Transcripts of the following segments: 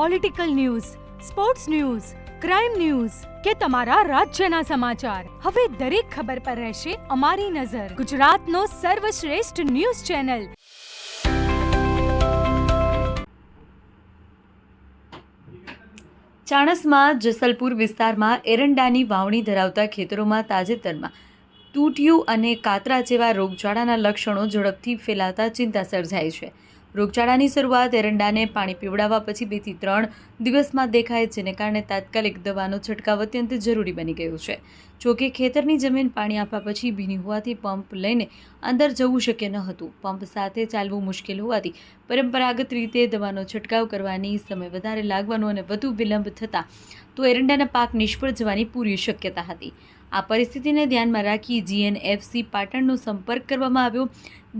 Political news sports news crime news કે તમારા રાજ્યના સમાચાર. હવે દરેક ખબર પર રહેશે અમારી નજર. ગુજરાતનો સર્વશ્રેષ્ઠ ન્યૂઝ ચેનલ. ચાણસમાં, જસલપુર વિસ્તારમાં એરંડાની વાવણી ધરાવતા ખેતરોમાં તાજેતરમાં તૂટિયું અને કાતરા જેવા રોગચાળાના લક્ષણો ઝડપથી ફેલાતા ચિંતા સર્જાઈ છે. રોગચાળાની શરૂઆત એરંડાને પાણી પીવડાવવા પછી બેથી ત્રણ દિવસમાં દેખાય જેને કારણે તાત્કાલિક દવાનો છંટકાવ અત્યંત જરૂરી બની ગયો છે. જોકે ખેતરની જમીન પાણી આપવા પછી ભીની હોવાથી પંપ લઈને અંદર જવું શક્ય ન હતું. પંપ સાથે ચાલવું મુશ્કેલ હોવાથી પરંપરાગત રીતે દવાનો છંટકાવ કરવાની સમય વધારે લાગવાનો અને વધુ વિલંબ થતાં તો એરંડાના પાક નિષ્ફળ જવાની પૂરી શક્યતા હતી. આ પરિસ્થિતિને ધ્યાનમાં રાખી જીએનએફસી પાટણનો સંપર્ક કરવામાં આવ્યો.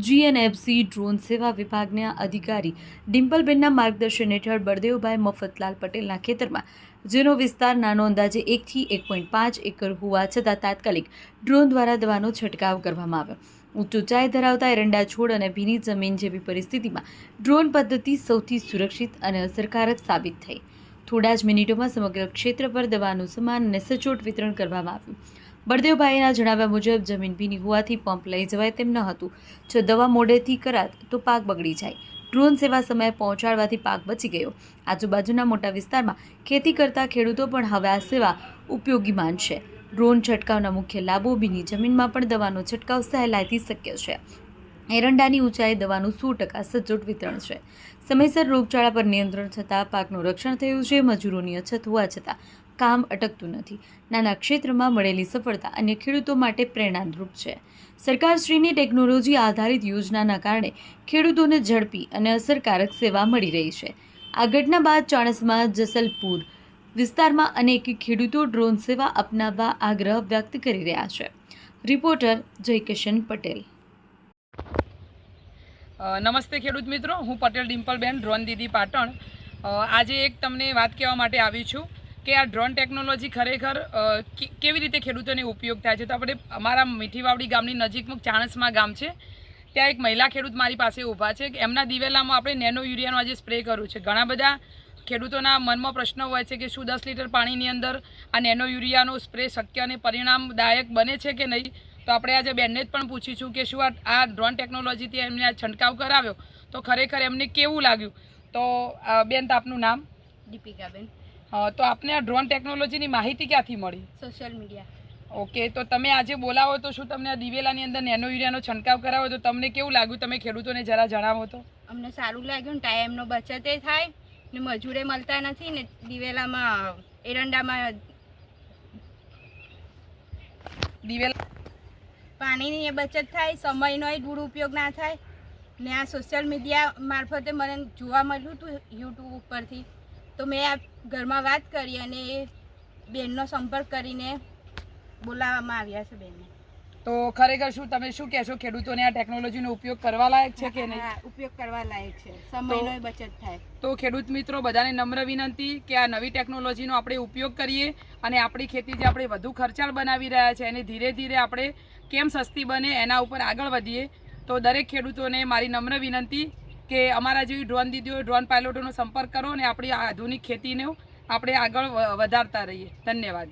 જીએનએફસી ડ્રોન સેવા વિભાગના અધિકારી ડિમ્પલબેનના માર્ગદર્શન હેઠળ બળદેવભાઈ મફતલાલ પટેલના ખેતરમાં જેનો વિસ્તાર નાનો અંદાજે એકથી એક પોઈન્ટ પાંચ એકર હોવા છતાં તાત્કાલિક ડ્રોન દ્વારા દવાનો છંટકાવ કરવામાં આવ્યો. ઉચ્ચ ઊંચાઈ ધરાવતા એરંડા છોડ અને ભીની જમીન જેવી પરિસ્થિતિમાં ડ્રોન પદ્ધતિ સૌથી સુરક્ષિત અને અસરકારક સાબિત થઈ. થોડા જ મિનિટોમાં સમગ્ર ક્ષેત્ર પર દવાનું સમાન અને સચોટ વિતરણ કરવામાં આવ્યું. બળદેવભાઈના જણાવ્યા મુજબ જમીન ભીની હોવાથી પંપ લઈ જવાય તેમ ન હતું. જો દવા મોડેથી કરાત તો પાક બગડી જાય. ડ્રોન સેવા સમયે પહોંચાડવાથી પાક બચી ગયો. આજુબાજુના મોટા વિસ્તારમાં ખેતી કરતા ખેડૂતો પણ હવે આ સેવા ઉપયોગી માનશે ડ્રોન છંટકાવના મુખ્ય લાભો ભીની જમીનમાં પણ દવાનો છંટકાવ સહેલાઈથી શક્ય છે. એરંડાની ઊંચાઈ દવાનું સો ટકા સચોટ વિતરણ છે. સમયસર રોગચાળા પર નિયંત્રણ થતાં પાકનું રક્ષણ થયું છે. મજૂરોની અછત હોવા છતાં કામ અટકતું નથી. નાના ક્ષેત્રમાં મળેલી સફળતા અન્ય ખેડૂતો માટે પ્રેરણારૂપ છે. સરકારશ્રીની ટેકનોલોજી આધારિત યોજનાના કારણે ખેડૂતોને ઝડપી અને અસરકારક સેવા મળી રહી છે. આ ઘટના બાદ ચાણસમાં જસલપુર વિસ્તારમાં અનેક ખેડૂતો ડ્રોન સેવા અપનાવવા આગ્રહ વ્યક્ત કરી રહ્યા છે. રિપોર્ટર જયકિશન પટેલ. નમસ્તે ખેડૂત મિત્રો. હું પટેલ ડિમ્પલબેન, ડ્રોન દીદી પાટણ. આજે એક તમને વાત કહેવા માટે આવી છું. કે આ ડ્રોન ટેકનોલોજી ખરેખર કેવી રીતે ખેડૂતોને ઉપયોગ થાય છે? તો આપણે અમારા મીઠીવાવડી ગામની નજીકમાં ચાણસમાં ગામ છે. ત્યાં એક મહિલા ખેડૂત મારી પાસે ઊભા છે. એમના દિવેલામાં આપણે નેનો યુરિયાનો આજે સ્પ્રે કર્યું છે. ઘણા બધા ખેડૂતોના મનમાં પ્રશ્ન હોય છે કે શું દસ લીટર પાણીની અંદર આ નેનો યુરિયાનો સ્પ્રે શક્ય અને પરિણામદાયક બને છે કે નહીં? તો આપણે આજે બેનને જ પણ પૂછીશું કે શું આ ડ્રોન ટેકનોલોજીથી એમને આ છંટકાવ કરાવ્યો? તો ખરેખર એમને કેવું લાગ્યું? તો બેન તો આપનું નામ? દીપિકાબેન. તો આપને આ ડ્રોન ટેકનોલોજીની માહિતી ક્યાંથી મળી? સોશિયલ મીડિયા ઓકે તો તમે આજે બોલાવો તો શું તમને આ દિવેલાની અંદર નેનો યુરિયાનો છંટકાવ કરાવો તો તમને કેવું લાગ્યું? તમે ખેડૂતોને જરા જણાવો તો. અમને સારું લાગ્યું ને ટાઈમનો બચત એ થાય ને મજૂરે મળતા નથી ને દિવેલામાં એરંડામાં દિવેલા પાણીની એ બચત થાય સમયનો એ દુરુપયોગ ના થાય ને આ સોશિયલ મીડિયા મારફતે મને જોવા મળ્યું હતું યુટ્યુબ ઉપરથી. તો મેં ઘરમાં વાત કરી અને એ બેનનો સંપર્ક કરીને બોલાવવામાં આવ્યા છે બેનને. તો ખરેખર શું તમે શું કહેશો? ખેડૂતોને આ ટેકનોલોજીનો ઉપયોગ કરવા લાયક છે કે નહીં? ઉપયોગ કરવા લાયક છે. સમયનો બચત થાય. તો ખેડૂત મિત્રો બધાને નમ્ર વિનંતી કે આ નવી ટેકનોલોજીનો આપણે ઉપયોગ કરીએ અને આપણી ખેતી જે આપણે વધુ ખર્ચાળ બનાવી રહ્યા છે એને ધીરે ધીરે આપણે કેમ સસ્તી બને એના ઉપર આગળ વધીએ. તો દરેક ખેડૂતોને મારી નમ્ર વિનંતી કે અમારા જેવી ડ્રોન દીદીઓ ડ્રોન પાયલોટોનો સંપર્ક કરો અને આપણી આધુનિક ખેતીને આપણે આગળ વધારતા રહીએ. ધન્યવાદ.